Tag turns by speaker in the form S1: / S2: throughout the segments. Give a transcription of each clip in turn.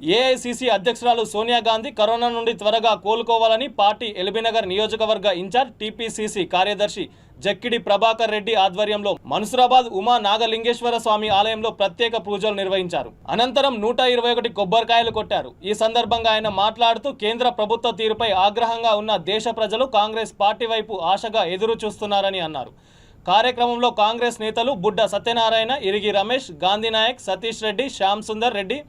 S1: AICC అధ్యక్షురాలు Sonia Gandhi corona నుండి త్వరగా కోలుకోవాలని పార్టీ ఎల్బీనగర్ నియోజకవర్గ ఇన్ఛార్జ్ టీపీసీసీ కార్యదర్శి జక్కిడి ప్రభాకర్ రెడ్డి ఆధ్వర్యంలో మన్సురాబాద్ ఉమా నాగలింగేశ్వర స్వామి ఆలయంలో ప్రత్యేక పూజలు నిర్వహించారు. అనంతరం నూట ఇరవై ఒకటి కొబ్బరికాయలు కొట్టారు. ఈ సందర్భంగా ఆయన మాట్లాడుతూ కేంద్ర ప్రభుత్వ తీరుపై ఆగ్రహంగా ఉన్న దేశ ప్రజలు కాంగ్రెస్ పార్టీ వైపు ఆశగా ఎదురు చూస్తున్నారని అన్నారు. కార్యక్రమంలో కాంగ్రెస్ నేతలు బుడ్డ సత్యనారాయణ ఇరిగి రమేష్ గాంధీనాయక్ సతీష్ రెడ్డి శ్యామ్ సుందర్ రెడ్డి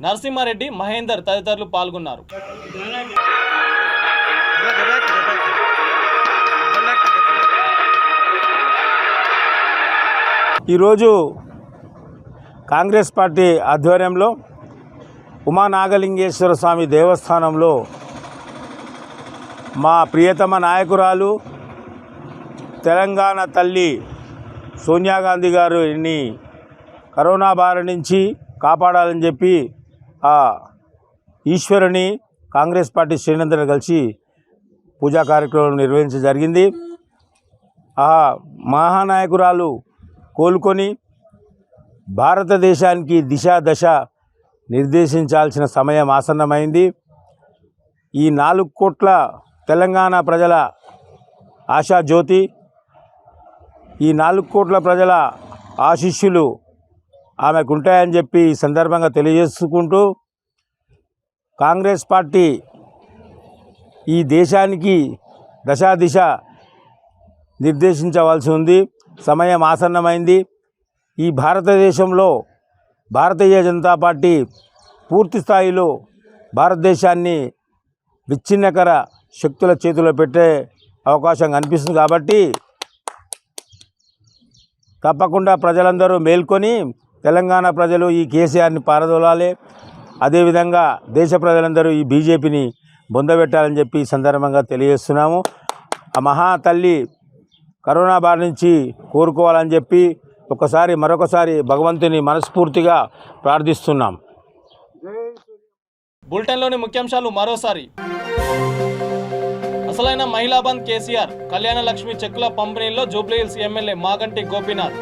S1: నరసింహారెడ్డి మహేందర్ తదితరులు పాల్గొన్నారు.
S2: ఈరోజు కాంగ్రెస్ పార్టీ ఆధ్వర్యంలో ఉమానాగలింగేశ్వర స్వామి దేవస్థానంలో మా ప్రియతమ నాయకురాలు తెలంగాణ తల్లి సోనియా గాంధీ గారిని కరోనా బారి నుంచి కాపాడాలని చెప్పి ఆ ఈశ్వరుని కాంగ్రెస్ పార్టీ శ్రేణులందరూ కలిసి పూజా కార్యక్రమం నిర్వహించడం జరిగింది. ఆ మహానాయకురాలు కోలుకొని భారతదేశానికి దిశ దశ నిర్దేశించాల్సిన సమయం ఆసన్నమైంది. ఈ నాలుగు కోట్ల తెలంగాణ ప్రజల ఆశాజ్యోతి ఈ నాలుగు కోట్ల ప్రజల ఆశిష్యులు ఆమెకు ఉంటాయని చెప్పి ఈ సందర్భంగా తెలియజేసుకుంటూ కాంగ్రెస్ పార్టీ ఈ దేశానికి దశాదిశ నిర్దేశించవలసి ఉంది. సమయం ఆసన్నమైంది. ఈ భారతదేశంలో భారతీయ జనతా పార్టీ పూర్తి స్థాయిలో భారతదేశాన్ని విచ్ఛిన్నకర శక్తుల చేతిలో పెట్టే అవకాశం కనిపిస్తుంది కాబట్టి తప్పకుండా ప్రజలందరూ మేల్కొని తెలంగాణ ప్రజలు ఈ కేసీఆర్ని పారదోలాలి. అదేవిధంగా దేశ ప్రజలందరూ ఈ బీజేపీని బొందబెట్టాలని చెప్పి ఈ సందర్భంగా తెలియజేస్తున్నాము. ఆ మహా తల్లి కరోనా బారి నుంచి కోరుకోవాలని చెప్పి ఒకసారి మరొకసారి భగవంతుని మనస్ఫూర్తిగా ప్రార్థిస్తున్నాం.
S1: బులెటిన్లోని ముఖ్యాంశాలు మరోసారి. అసలైన మహిళా బంద్ కేసీఆర్ కళ్యాణ లక్ష్మి చెక్కుల పంపిణీలో జూబ్లీహిల్స్ ఎమ్మెల్యే మాగంటి గోపీనాథ్.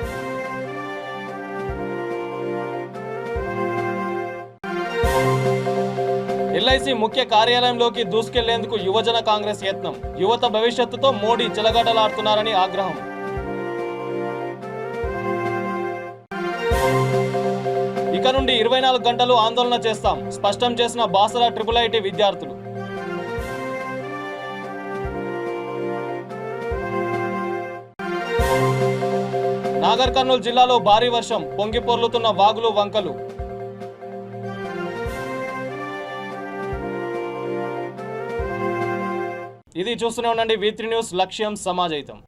S1: ఎల్ఐసి ముఖ్య కార్యాలయంలోకి దూసుకెళ్ళేందుకు యువజన కాంగ్రెస్ యత్నం. యువత భవిష్యత్తుతో మోడీ చెలగాటలాడుతున్నారని ఆగ్రహం. ఇక నుండి ఇరవై నాలుగు గంటలు ఆందోళన చేస్తాం. స్పష్టం చేసిన బాసరా ట్రిపుల్ ఐటీ విద్యార్థులు. నాగర్ కర్నూలు జిల్లాలో భారీ వర్షం పొంగి పొర్లుతున్న వాగులు వంకలు. ఇది చూస్తూనే ఉండండి వి న్యూస్ లక్ష్యం సమాజయితం